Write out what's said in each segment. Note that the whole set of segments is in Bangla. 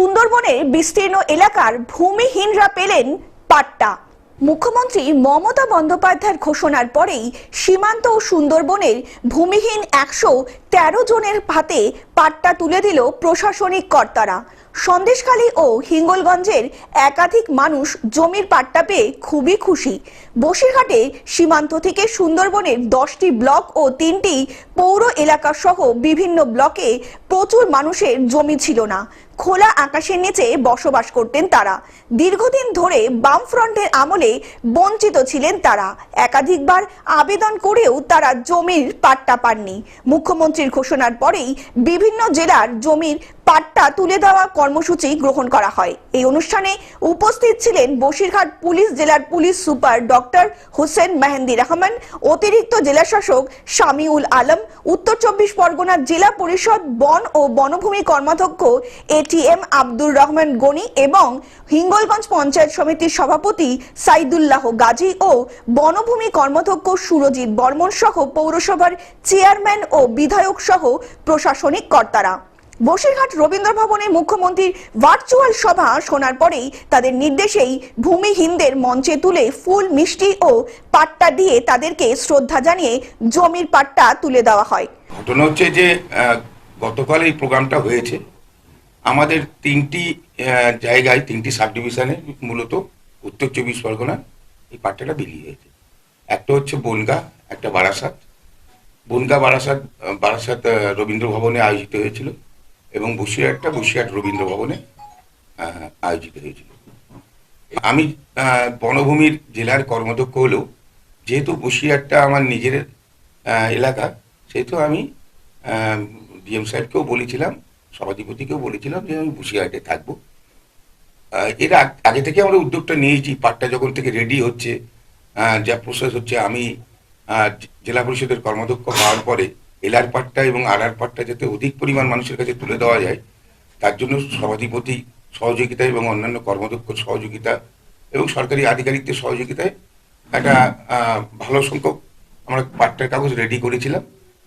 সুন্দরবনের বিস্তীর্ণ এলাকার ভূমিহীনরা পেলেন পাট্টা। মুখ্যমন্ত্রী মমতা বন্দ্যোপাধ্যায়ের ঘোষণার পরেই সীমান্ত ও সুন্দরবনের ভূমিহীন একশো তেরো জনের হাতে পাট্টা তুলে দিল প্রশাসনিক কর্তারা। সন্দেশখালী ও হিঙ্গলগঞ্জের একাধিক মানুষ জমির পাট্টা পেয়ে খুবই খুশি। বসিরহাটে সীমান্ত থেকে সুন্দরবনের দশটি ব্লক ও তিনটি পৌর এলাকা সহ বিভিন্ন ব্লকে প্রচুর মানুষের জমি ছিল না। খোলা আকাশের নিচে বসবাস করতেন তারা। দীর্ঘদিন ধরে বামফ্রন্টের আমলে বঞ্চিত ছিলেন তারা। একাধিকবার আবেদন করেও তারা জমির পাট্টা পাননি। মুখ্যমন্ত্রীর ঘোষণার পরেই বিভিন্ন জেলার জমির পাট্টা তুলে দেওয়া কর্মসূচি গ্রহণ করা হয়। এই অনুষ্ঠানে উপস্থিত ছিলেন বসিরহাট পুলিশ জেলার police super doctor Hossain Mehendi Rahman, অতিরিক্ত জেলাশাসক শামিউল আলম, উত্তর চব্বিশ পরগনা জেলা পরিষদ বন ও বনভূমি কর্মাধ্যক্ষ এটিএম আব্দুর রহমান গনি এবং হিঙ্গলগঞ্জ পঞ্চায়েত সমিতির সভাপতি সাইদুল্লাহ গাজী ও বনভূমি কর্মাধ্যক্ষ সুরজিৎ বর্মন সহ পৌরসভার চেয়ারম্যান ও বিধায়ক সহ প্রশাসনিক কর্তারা। বসিরহাট রবীন্দ্র ভবনে মুখ্যমন্ত্রীর ভার্চুয়াল সভা শোনার পরেই তাদের নির্দেশেই ভূমিহীনদের মঞ্চে তুলে ফুল, মিষ্টি ও পাট্টা দিয়ে তাদেরকে শ্রদ্ধা জানিয়ে জমির পাট্টা তুলে দেওয়া হয়। ঘটনা হচ্ছে যে গতকাল এই প্রোগ্রামটা হয়েছে। আমাদের তিনটি জায়গায়, তিনটি সাব ডিভিশনে মূলত উত্তর চব্বিশ পরগনা এই পাট্টাটা বিলি হয়েছে একটা হচ্ছে বনগা, একটা বারাসাত। বনগা, বারাসাত বারাসাত রবীন্দ্র ভবনে আয়োজিত হয়েছিল এবং বসিরহাটটা বসিরহাট রবীন্দ্র ভবনে আয়োজিত হয়েছিল। আমি বনভূমির জেলার কর্মদক্ষ হলেও যেহেতু বসিরহাটটা আমার নিজের এলাকা, সেহেতু আমি ডিএম সাহেবকেও বলেছিলাম সভাধিপতিকেও বলেছিলাম যে আমি বসিরহাটে থাকব। এর আগ- থেকে আমরা উদ্যোগটা নিয়েছি পাটটা যখন থেকে রেডি হচ্ছে যা প্রসেস হচ্ছে, আমি জেলা পরিষদের কর্মাধ্যক্ষ হওয়ার পরে এলআর পাটটা এবং আর আর যাতে অধিক পরিমাণ মানুষের কাছে তুলে দেওয়া যায়, তার জন্য সভাধিপতি সহযোগিতা এবং অন্যান্য কর্মদক্ষ সহযোগিতা এবং সরকারি আধিকারিকদের সহযোগিতায় একটা ভালো সংখ্যক আমরা পাট্টার কাগজ রেডি করেছিলাম।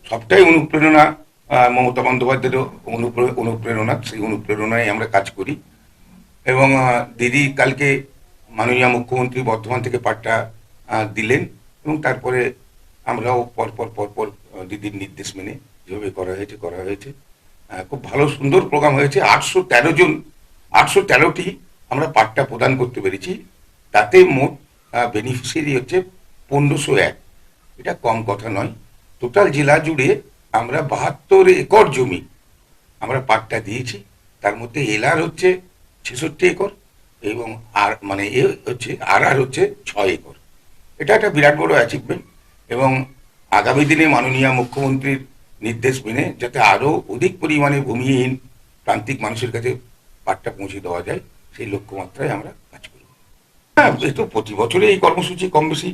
সবটাই অনুপ্রেরণা মমতা বন্দ্যোপাধ্যায়ের অনুপ্রে- অনুপ্রেরণা, সেই অনুপ্রেরণায় আমরা কাজ করি। এবং দিদি কালকে মাননীয় মুখ্যমন্ত্রী বর্ধমান থেকে পাট্টা দিলেন এবং তারপরে আমরাও পরপর পরপর দিদির নির্দেশ মেনে যেভাবে করা হয়েছে করা হয়েছে। খুব ভালো, সুন্দর প্রোগ্রাম হয়েছে। আটশো তেরো জন, আটশো তেরোটি আমরা পাট্টা প্রদান করতে পেরেছি। তাতে মোট বেনিফিশিয়ারি হচ্ছে পনেরোশো এক। এটা কম কথা নয়। টোটাল জেলা জুড়ে আমরা বাহাত্তর একর জমি আমরা পাট্টা দিয়েছি। তার মধ্যে এলার হচ্ছে ছেষট্টি একর এবং আর মানে এ হচ্ছে, আর আর হচ্ছে ছয় একর। এটা একটা বিরাট বড় অ্যাচিভমেন্ট এবং আগামী দিনে মাননীয় মুখ্যমন্ত্রীর নির্দেশ মেনে যাতে আরও অধিক পরিমাণে ভূমিহীন প্রান্তিক মানুষের কাছে পাট্টা পৌঁছে দেওয়া যায়, সেই লক্ষ্যমাত্রায় আমরা কাজ করব। হ্যাঁ তো প্রতি বছরে এই কর্মসূচি কম বেশি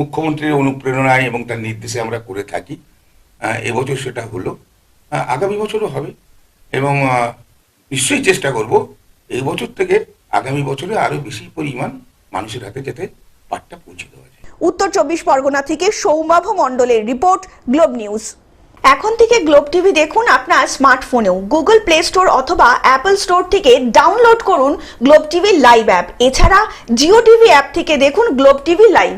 মুখ্যমন্ত্রীর অনুপ্রেরণায় এবং তার নির্দেশে আমরা করে থাকি এবছর সেটা হলো। আগামী বছরও হবে। এবং নিশ্চয়ই চেষ্টা করব এই বছর থেকে আগামী বছরে আরও বেশি পরিমাণ মানুষের হাতে যাতে পাটটা পৌঁছে দেওয়া যায়। উত্তর চব্বিশ পরগনা থেকে সৌমাভ মণ্ডলের রিপোর্ট, গ্লোব নিউজ। এখন থেকে গ্লোব টিভি দেখুন আপনার স্মার্টফোনেও। গুগল প্লে স্টোর অথবা অ্যাপল স্টোর থেকে ডাউনলোড করুন গ্লোব টিভি লাইভ অ্যাপ। এছাড়া জিও টিভি অ্যাপ থেকে দেখুন গ্লোব টিভি লাইভ।